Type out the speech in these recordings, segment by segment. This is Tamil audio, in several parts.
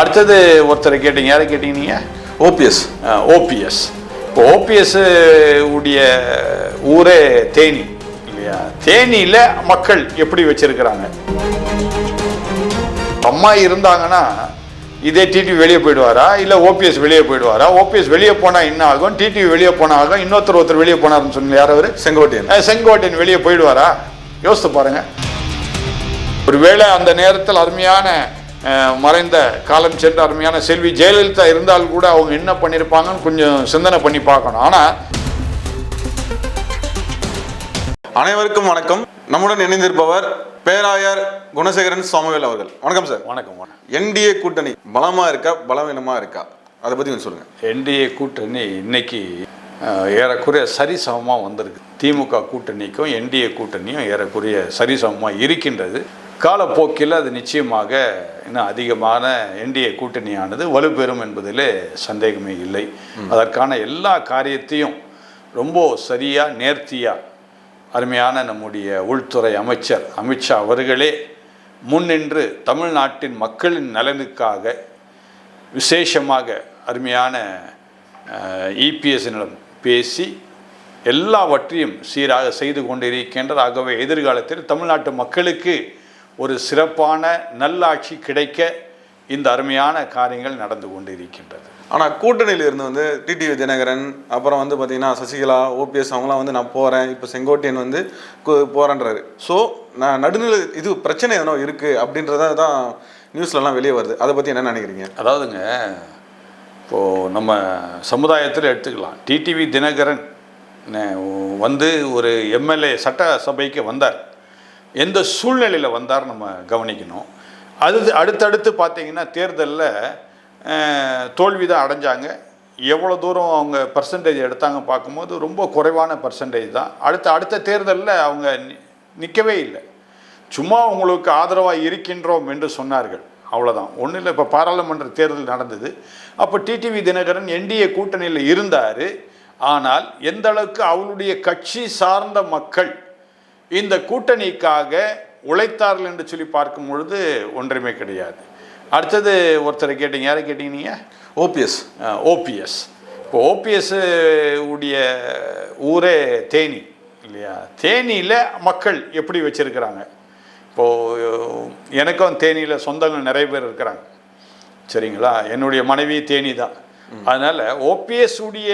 அடுத்தது ஒருத்தரை கேட்டீங்க யாரை கேட்டீங்க நீங்க? ஓபிஎஸ். ஓபிஎஸ். இப்போ ஓபிஎஸ் உடைய ஊரே தேனி இல்லையா? தேனியில மக்கள் எப்படி வச்சிருக்கிறாங்க? அம்மா இருந்தாங்கன்னா இதே டிடிவி வெளியே போயிடுவாரா? இல்ல ஓபிஎஸ் வெளியே போயிடுவாரா? ஓபிஎஸ் வெளியே போனா என்ன ஆகும்? டிடிவி வெளியே போனா ஆகும். இன்னொருத்தர் ஒருத்தர் வெளியே போனாருன்னு சொன்னீங்க யார் அவரு? செங்கோட்டையன். செங்கோட்டையன் வெளியே போயிடுவாரா? யோசித்து பாருங்க. ஒருவேளை அந்த நேரத்தில் அருமையான மறைந்த காலம் சென்ற அருமையான செல்வி ஜெயலலிதா இருந்தால் கூட அவங்க என்ன பண்ணியிருப்பாங்கன்னு கொஞ்சம் சிந்தனை பண்ணி பார்க்கணும். ஆனால் அனைவருக்கும் வணக்கம். நம்முடன் இணைந்திருப்பவர் பேராயர் குணசேகரன் சுவாமிவேல் அவர்கள். வணக்கம் சார். வணக்கம் வணக்கம். என்டிஏ கூட்டணி பலமா இருக்கா பலவீனமா இருக்கா? அதை பத்தி கொஞ்சம் சொல்லுங்க. என்டிஏ கூட்டணி இன்னைக்கு ஏறக்குறைய சரிசமமாக வந்திருக்கு. திமுக கூட்டணிக்கும் என்டிஏ கூட்டணியும் ஏறக்குறைய சரிசமமாக இருக்கின்றது. காலப்போக்கில் அது நிச்சயமாக இன்னும் அதிகமான என்டிஏ கூட்டணியானது வலுப்பெறும் என்பதிலே சந்தேகமே இல்லை. அதற்கான எல்லா காரியத்தையும் ரொம்ப சரியாக நேர்த்தியாக அருமையான நம்முடைய உள்துறை அமைச்சர் அமித்ஷா அவர்களே முன்னின்று தமிழ்நாட்டின் மக்களின் நலனுக்காக விசேஷமாக அருமையான இபிஎஸ்னிடம் பேசி எல்லாவற்றையும் சீராக செய்து கொண்டிருக்கின்றார். ஆகவே எதிர்காலத்தில் தமிழ்நாட்டு மக்களுக்கு ஒரு சிறப்பான நல்லாட்சி கிடைக்க இந்த அருமையான காரியங்கள் நடந்து கொண்டிருக்கின்றது. ஆனா கூட்டணியில இருந்து வந்து டிடிவி தினகரன் அப்புறம் வந்து பாத்தீங்கன்னா சசிகலா ஓபிஎஸ் அவங்களாம் வந்து நான் போறேன் இப்போ செங்கோட்டையன் வந்து போறேன்றாரு. ஸோ நான் நடுநிலை இது பிரச்சனை எதனோ இருக்கு அப்படின்றத தான் நியூஸ்லலாம் வெளியே வருது. அதை பத்தி என்ன நினைக்கிறீங்க? அதாவதுங்க இப்போது நம்ம சமுதாயத்தில் எடுத்துக்கலாம். டிடிவி தினகரன் வந்து ஒரு எம்எல்ஏ சட்டசபைக்கு வந்தார். எந்த சூழ்நிலையில் வந்தார் நம்ம கவனிக்கணும். அது அடுத்தடுத்து பார்த்திங்கன்னா தேர்தலில் தோல்வி தான் அடைஞ்சாங்க. எவ்வளோ தூரம் அவங்க பர்சன்டேஜ் எடுத்தாங்க பார்க்கும்போது ரொம்ப குறைவான பர்சன்டேஜ் தான். அடுத்த அடுத்த தேர்தலில் அவங்க நிற்கவே இல்லை. சும்மா உங்களுக்கு ஆதரவாக இருக்கின்றோம் என்று சொன்னார்கள். அவ்வளோதான் ஒன்றும் இல்லை இப்போ பாராளுமன்ற தேர்தல் நடந்தது. அப்போ டிடிவி தினகரன் என்டிஏ கூட்டணியில் இருந்தார். ஆனால் எந்த அளவுக்கு அவருடைய கட்சி சார்ந்த மக்கள் இந்த கூட்டணிக்காக உழைத்தார்கள் என்று சொல்லி பார்க்கும் பொழுது ஒன்றுமே கிடையாது. அடுத்தது ஒருத்தரை கேட்டீங்க. யாரை கேட்டீங்க நீங்கள் ஓபிஎஸ். ஓபிஎஸ். இப்போ ஓபிஎஸ் உடைய ஊரே தேனி இல்லையா? தேனியில் மக்கள் எப்படி வச்சுருக்கிறாங்க? இப்போது எனக்கும் தேனியில் சொந்தங்கள் நிறைய பேர் இருக்கிறாங்க. சரிங்களா? என்னுடைய மனைவி தேனி தான் அதனால் ஓபிஎஸ் உடைய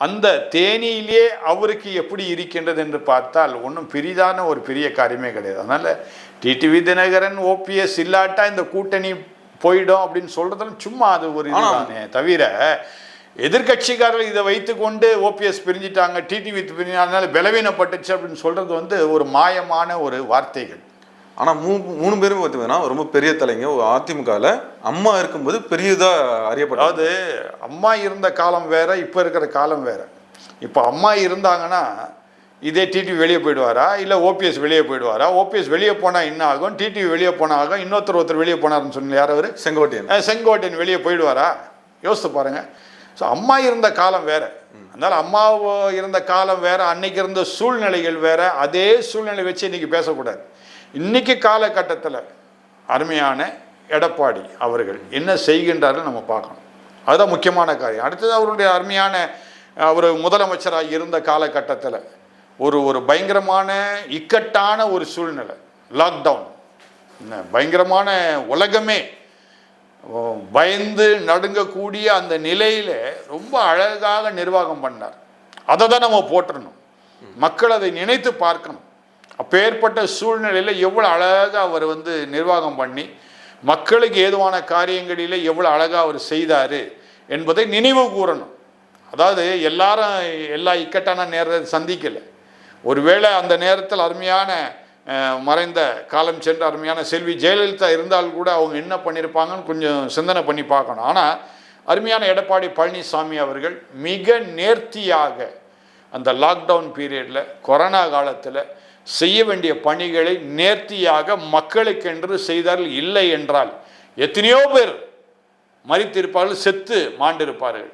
அந்த தேனியிலே அவருக்கு எப்படி இருக்கின்றது என்று பார்த்தால் ஒன்றும் பெரிதான ஒரு பெரிய காரியமே கிடையாது. அதனால் டிடிவி தினகரன் ஓபிஎஸ் இல்லாட்டா இந்த கூட்டணி போயிடும் அப்படின்னு சொல்றதெல்லாம் சும்மா அது ஒரு இதுதானே தவிர எதிர்க்கட்சிக்காரர்கள் இதை வைத்துக்கொண்டு ஓபிஎஸ் பிரிஞ்சிட்டாங்க டிடிவி பிரிஞ்சாதனால பலவீனப்பட்டுச்சு அப்படின்னு சொல்றது வந்து ஒரு மாயமான ஒரு வார்த்தைகள். ஆனா மூ மூணு பேரும் பார்த்தீங்கன்னா ரொம்ப பெரிய தலைங்க. அதிமுகவில் அம்மா இருக்கும்போது பெரியதா அறியப்பட்டது. அதாவது அம்மா இருந்த காலம் வேற இப்போ இருக்கிற காலம் வேற. இப்போ அம்மா இருந்தாங்கன்னா இதே டிடிவி வெளியே போயிடுவாரா? இல்லை ஓபிஎஸ் வெளியே போயிடுவாரா? ஓபிஎஸ் வெளியே போனால் என்ன ஆகும்? டிடிவி வெளியே போனா ஆகும். இன்னொருத்தர் ஒருத்தர் வெளியே போனாருன்னு சொன்னீங்க. யார் அவர்? செங்கோட்டையன். செங்கோட்டையன் வெளியே போயிடுவாரா? யோசித்து பாருங்க. ஸோ அம்மா இருந்த காலம் வேற. அதனால அம்மா இருந்த காலம் வேற அன்னைக்கு இருந்த சூழ்நிலைகள் வேற. அதே சூழ்நிலை வச்சு இன்னைக்கு பேசக்கூடாது. இன்னைக்கு காலகட்டத்தில் அருமையான எடப்பாடி அவர்கள் என்ன செய்கின்றார்கள் நம்ம பார்க்கணும். அதுதான் முக்கியமான காரியம். அடுத்தது அவருடைய அருமையான அவர் முதலமைச்சராக இருந்த காலகட்டத்தில் ஒரு ஒரு பயங்கரமான இக்கட்டான ஒரு சூழ்நிலை. லாக்டவுன் பயங்கரமான உலகமே பயந்து நடுங்கக்கூடிய அந்த நிலையில் ரொம்ப அழகாக நிர்வாகம் பண்ணார். அதை தான் நம்ம போற்றணும். மக்கள் அதை நினைத்து பார்க்கணும். அப்பேற்பட்ட சூழ்நிலையில் எவ்வளோ அழகாக அவர் வந்து நிர்வாகம் பண்ணி மக்களுக்கு ஏதுவான காரியங்களில் எவ்வளோ அழகாக அவர் செய்தார் என்பதை நினைவு கூறணும். அதாவது எல்லாரும் எல்லா இக்கட்டான நேரத்தை சந்திக்கலை. ஒருவேளை அந்த நேரத்தில் அருமையான மறைந்த காலம் சென்ற அருமையான செல்வி ஜெயலலிதா இருந்தால் கூட அவங்க என்ன பண்ணியிருப்பாங்கன்னு கொஞ்சம் சிந்தனை பண்ணி பார்க்கணும். ஆனால் அருமையான எடப்பாடி பழனிசாமி அவர்கள் மிக நேர்த்தியாக அந்த லாக்டவுன் பீரியடில் கொரோனா காலத்தில் செய்ய வேண்டிய பணிகளை நேர்த்தியாக மக்களுக்கென்று செய்தார்கள் இல்லை என்றால் எத்தனையோ பேர் மறித்திருப்பார்கள் செத்து மாண்டிருப்பார்கள்.